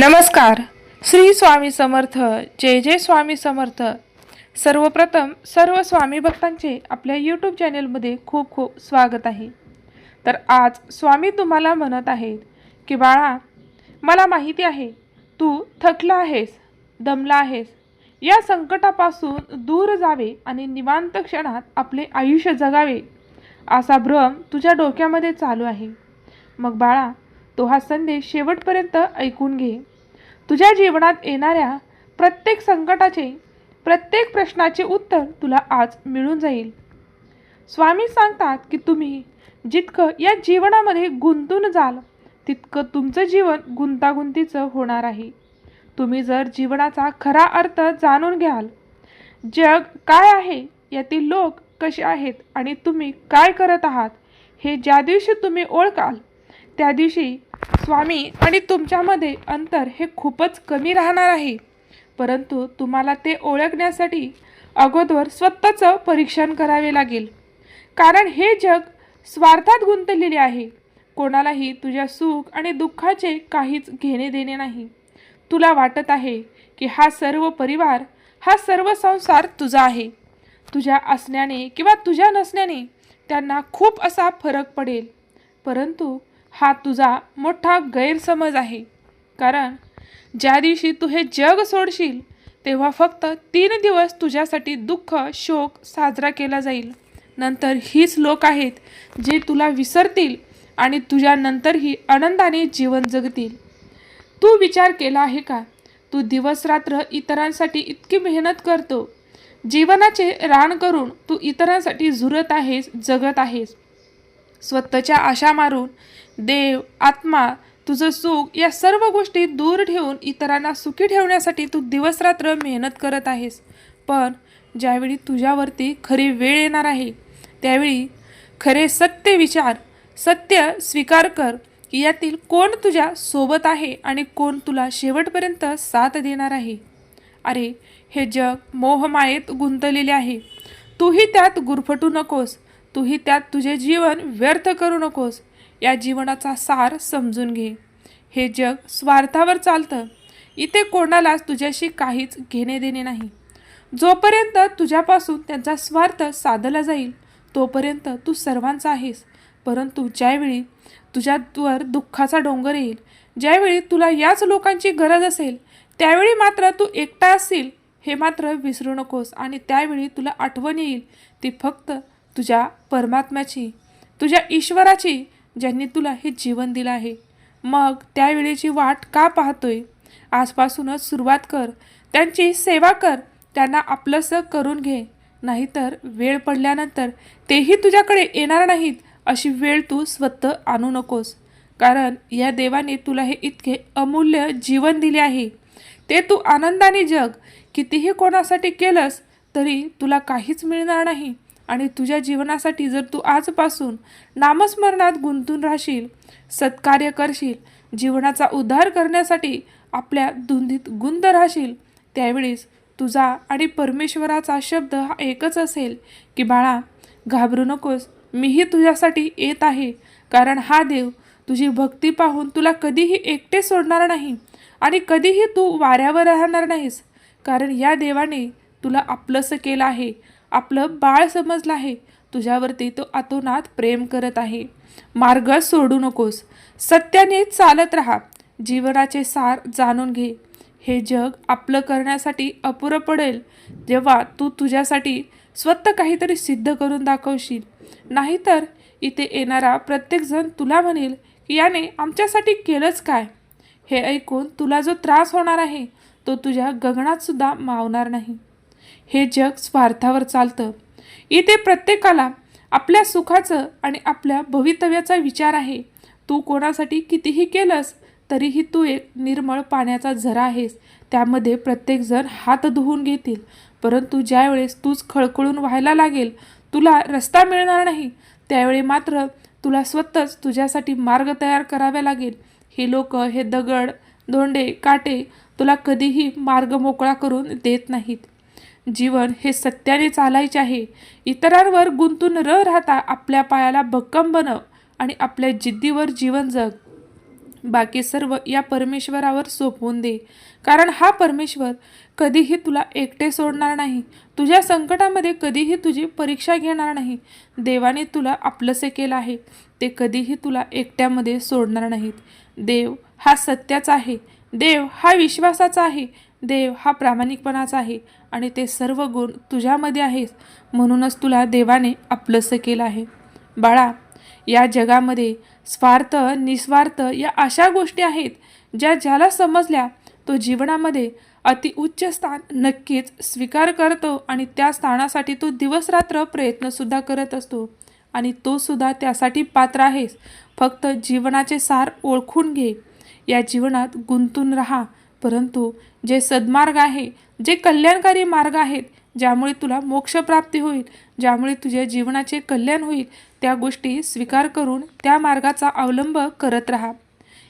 नमस्कार. श्री स्वामी समर्थ जय जय स्वामी समर्थ. सर्वप्रथम सर्व स्वामी भक्तांचे आपल्या यूट्यूब चॅनेलमध्ये खूप खूप स्वागत आहे. तर आज स्वामी तुम्हाला म्हणत आहेत की बाळा मला माहिती आहे तू थकला आहेस दमला आहेस. या संकटापासून दूर जावे आणि निवांत क्षणात आपले आयुष्य जगावे. असा भ्रम तुझ्या डोक्यामध्ये चालू आहे. मग बाळा तो हा संदेश शेवटपर्यंत ऐकून घे. तुझ्या जीवनात येणाऱ्या प्रत्येक संकटाचे प्रत्येक प्रश्नाचे उत्तर तुला आज मिळून जाईल. स्वामी सांगतात की तुम्ही जितकं या जीवनामध्ये गुंतून जाल तितकं तुमचं जीवन गुंतागुंतीचं होणार आहे. तुम्ही जर जीवनाचा खरा अर्थ जाणून घ्याल जग काय आहे यातील लोक कसे आहेत आणि तुम्ही काय करत आहात हे ज्या दिवशी तुम्ही ओळखाल त्या दिवशी स्वामी आणि तुमच्यामध्ये अंतर हे खूपच कमी राहणार आहे. परंतु तुम्हाला ते ओळखण्यासाठी अगोदर स्वतःचं परीक्षण करावे लागेल. कारण हे जग स्वार्थात गुंतलेले आहे. कोणालाही तुझ्या सुख आणि दुःखाचे काहीच घेणे देणे नाही. तुला वाटत आहे की हा सर्व परिवार हा सर्व संसार तुझा आहे. तुझ्या असण्याने किंवा तुझ्या नसण्याने त्यांना खूप असा फरक पडेल. परंतु हा तुझा मोठा गैरसमज आहे. कारण ज्या दिवशी तू हे जग सोडशील तेव्हा फक्त तीन दिवस तुझ्यासाठी दुःख शोक साजरा केला जाईल. नंतर हीच लोक आहेत जे तुला विसरतील आणि तुझ्यानंतरही आनंदाने जीवन जगतील. तू विचार केला आहे का? तू दिवस रात्र इतरांसाठी इतकी मेहनत करतो. जीवनाचे रान करून तू इतरांसाठी झुरत आहेस जगत आहेस. स्वतःच्या आशा मारून देव आत्मा तुझं सुख या सर्व गोष्टी दूर ठेवून इतरांना सुखी ठेवण्यासाठी तू दिवसरात्र मेहनत करत आहेस. पण ज्यावेळी तुझ्यावरती खरी वेळ येणार आहे त्यावेळी खरे सत्य विचार सत्य स्वीकार कर की यातील कोण तुझ्या सोबत आहे आणि कोण तुला शेवटपर्यंत साथ देणार आहे. अरे हे जग मोहमायेत गुंतलेले आहे. तूही त्यात गुरफटू नकोस. तूही त्यात तुझे जीवन व्यर्थ करू नकोस. या जीवनाचा सार समजून घे. हे जग स्वार्थावर चालतं. इथे कोणालाच तुझ्याशी काहीच घेणे देणे नाही. जोपर्यंत तुझ्यापासून त्यांचा स्वार्थ साधला जाईल तोपर्यंत तू सर्वांचा आहेस. परंतु ज्यावेळी तुझ्यावर दुःखाचा डोंगर येईल ज्यावेळी तुला याच लोकांची गरज असेल त्यावेळी मात्र तू एकटा असशील हे मात्र विसरू नकोस आणि त्यावेळी तुला आठवण येईल. ती फक्त तुझ्या परमात्म्याची तुझ्या ईश्वराची ज्यांनी तुला हे जीवन दिलं आहे. मग त्यावेळेची वाट का पाहतोय? आजपासूनच सुरुवात कर. त्यांची सेवा कर. त्यांना आपलंसं करून घे. नाहीतर वेळ पडल्यानंतर तेही तुझ्याकडे येणार नाहीत अशी वेळ तू स्वतः आणू नकोस. कारण या देवाने तुला हे इतके अमूल्य जीवन दिले आहे. ते तू आनंदाने जग. कितीही कोणासाठी केलंस तरी तुला काहीच मिळणार नाही. आणि तुझ्या जीवनासाठी जर तू आजपासून नामस्मरणात गुंतून राहशील सत्कार्य करशील जीवनाचा उद्धार करण्यासाठी आपल्या धुंदीत गुंत राहशील त्यावेळेस तुझा आणि परमेश्वराचा शब्द हा एकच असेल की बाळा घाबरू नकोस मीही तुझ्यासाठी येत आहे कारण हा देव तुझी भक्ती पाहून तुला कधीही एकटे सोडणार नाही आणि कधीही तू वाऱ्यावर राहणार नाहीस कारण या देवाने तुला आपलंसं केलं आहे आपलं बाळ समजलं आहे. तुझ्यावरती तो अतोनात प्रेम करत आहे. मार्ग सोडू नकोस. सत्याने चालत राहा. जीवनाचे सार जाणून घे. हे जग आपलं करण्यासाठी अपुरं पडेल. जेव्हा तू तुझ्यासाठी स्वतः काहीतरी सिद्ध करून दाखवशील. नाहीतर इथे येणारा प्रत्येकजण तुला म्हणेल की याने आमच्यासाठी केलंच काय? हे ऐकून तुला जो त्रास होणार आहे तो तुझ्या गगनात सुद्धा मावणार नाही. हे जग स्वार्थावर चालतं. इथे प्रत्येकाला आपल्या सुखाचं आणि आपल्या भवितव्याचा विचार आहे. तू कोणासाठी कितीही केलंस तरीही तू एक निर्मळ पाण्याचा झरा आहेस. त्यामध्ये प्रत्येकजण हात धुवून घेतील. परंतु ज्यावेळेस तूच खळखळून व्हायला लागेल तुला रस्ता मिळणार नाही. त्यावेळी मात्र तुला स्वतःच तुझ्यासाठी मार्ग तयार करावे लागेल. हे लोक हे दगड दोंडे काटे तुला कधीही मार्ग मोकळा करून देत नाहीत. जीवन हे सत्याने चालायचे आहे. इतरांवर गुंतून र राहता आपल्या पायाला भक्कम बनव आणि आपल्या जिद्दीवर जीवन जग. बाकी सर्व या परमेश्वरावर सोपवून दे. कारण हा परमेश्वर कधीही तुला एकटे सोडणार नाही. तुझ्या संकटामध्ये कधीही तुझी परीक्षा घेणार नाही. देवाने तुला आपलंसे केलं आहे. ते कधीही तुला एकट्यामध्ये सोडणार नाहीत. देव हा सत्याचा आहे. देव हा विश्वासाचा आहे. देव हा प्रामाणिकपणाचा आहे आणि ते सर्व गुण तुझ्यामध्ये आहेस म्हणूनच तुला देवाने आपलंसं केलं आहे. बाळा या जगामध्ये स्वार्थ निस्वार्थ या अशा गोष्टी आहेत ज्या ज्याला समजल्या तो जीवनामध्ये अति उच्च स्थान नक्कीच स्वीकार करतो आणि त्या स्थानासाठी तो दिवसरात्र प्रयत्नसुद्धा करत असतो. आणि तो सुद्धा त्यासाठी पात्र आहेस. फक्त जीवनाचे सार ओळखून घे. या जीवनात गुंतून राहा. परंतु जे सद्मार्ग आहे जे कल्याणकारी मार्ग आहेत ज्यामुळे तुला मोक्षप्राप्ती होईल ज्यामुळे तुझ्या जीवनाचे कल्याण होईल त्या गोष्टी स्वीकार करून त्या मार्गाचा अवलंब करत राहा.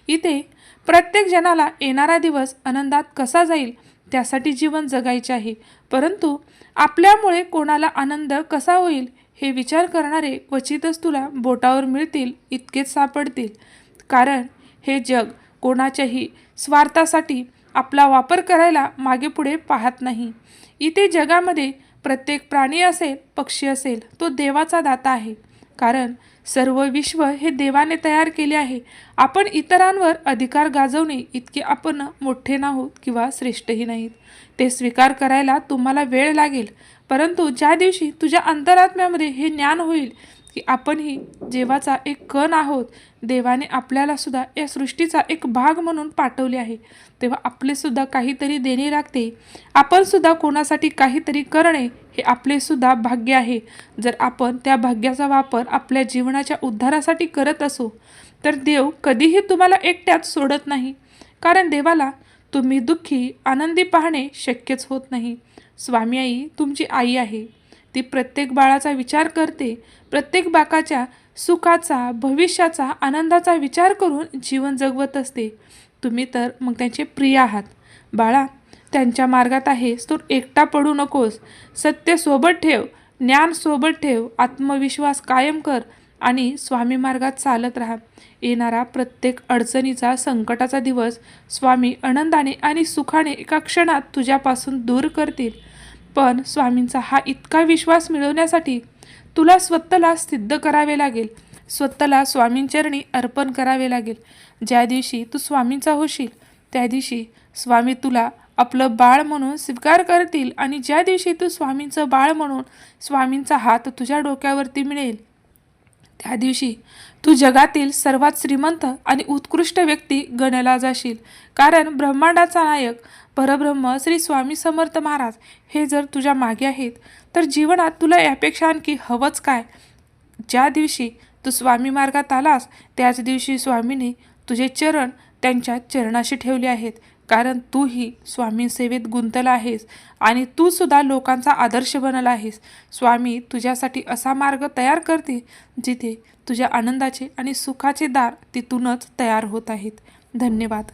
इथे प्रत्येक जणाला येणारा दिवस आनंदात कसा जाईल त्यासाठी जीवन जगायचे आहे. परंतु आपल्यामुळे कोणाला आनंद कसा होईल हे विचार करणारे क्वचितच तुला बोटावर मिळतील इतकेच सापडतील. कारण हे जग कोणाच्याही स्वार्थासाठी आपला वापर करायला मागे पुढे पाहत नाही. इथे जगामध्ये प्रत्येक प्राणी असेल पक्षी असेल तो देवाचा दाता आहे. कारण सर्व विश्व हे देवाने तयार केले आहे. आपण इतरांवर अधिकार गाजवणे इतके आपण मोठे नाहोत किंवा श्रेष्ठही नाहीत. ते स्वीकार करायला तुम्हाला वेळ लागेल. परंतु ज्या दिवशी तुझ्या अंतरात्म्यामध्ये हे ज्ञान होईल की आपणही देवाचा एक कण आहोत देवाने आपल्याला सुद्धा या सृष्टीचा एक भाग म्हणून पाठवले आहे. तेव्हा आपलेसुद्धा काहीतरी देणे लागते. आपणसुद्धा कोणासाठी काहीतरी करणे हे आपलेसुद्धा भाग्य आहे. जर आपण त्या भाग्याचा वापर आपल्या जीवनाच्या उद्धारासाठी करत असू तर देव कधीही तुम्हाला एकट्यात सोडत नाही. कारण देवाला तुम्ही दुःखी आनंदी पाहणे शक्यच होत नाही. स्वामी आई तुमची आई आहे. ती प्रत्येक बाळाचा विचार करते प्रत्येक बाकाच्या सुखाचा भविष्याचा आनंदाचा विचार करून जीवन जगवत असते. तुम्ही तर मग त्यांचे प्रिय आहात. बाळा त्यांच्या मार्गात आहेस तू एकटा पडू नकोस. सत्य सोबत ठेव ज्ञान सोबत ठेव आत्मविश्वास कायम कर आणि स्वामी मार्गात चालत राहा. येणारा प्रत्येक अडचणीचा संकटाचा दिवस स्वामी आनंदाने आणि सुखाने एका क्षणात तुझ्यापासून दूर करतील. पण स्वामींचा हा इतका विश्वास मिळवण्यासाठी तुला स्वतःला सिद्ध करावे लागेल. स्वतःला स्वामींचरणी अर्पण करावे लागेल. ज्या दिवशी तू स्वामींचा होशील त्या दिवशी स्वामी तुला आपलं बाळ म्हणून स्वीकार करतील आणि ज्या दिवशी तू स्वामींचं बाळ म्हणून स्वामींचा हात तुझ्या डोक्यावरती मिळेल त्या दिवशी तू जगातील सर्वात श्रीमंत आणि उत्कृष्ट व्यक्ती गणला जाशील. कारण ब्रह्मांडाचा नायक परब्रह्म श्री स्वामी समर्थ महाराज हे जर तुझ्या मागे आहेत तर जीवनात तुला यापेक्षा आणखी हवंच काय? ज्या दिवशी तू स्वामी मार्गात आलास त्याच दिवशी स्वामीने तुझे चरण त्यांच्या चरणाशी ठेवले आहेत. कारण तूही स्वामी सेवेत गुंतला आहेस आणि तू सुद्धा लोकांचा आदर्श बनला आहेस. स्वामी तुझ्यासाठी असा मार्ग तयार करते जिथे तुझ्या आनंदाचे आणि सुखाचे दार तिथूनच तयार होत आहेत. धन्यवाद.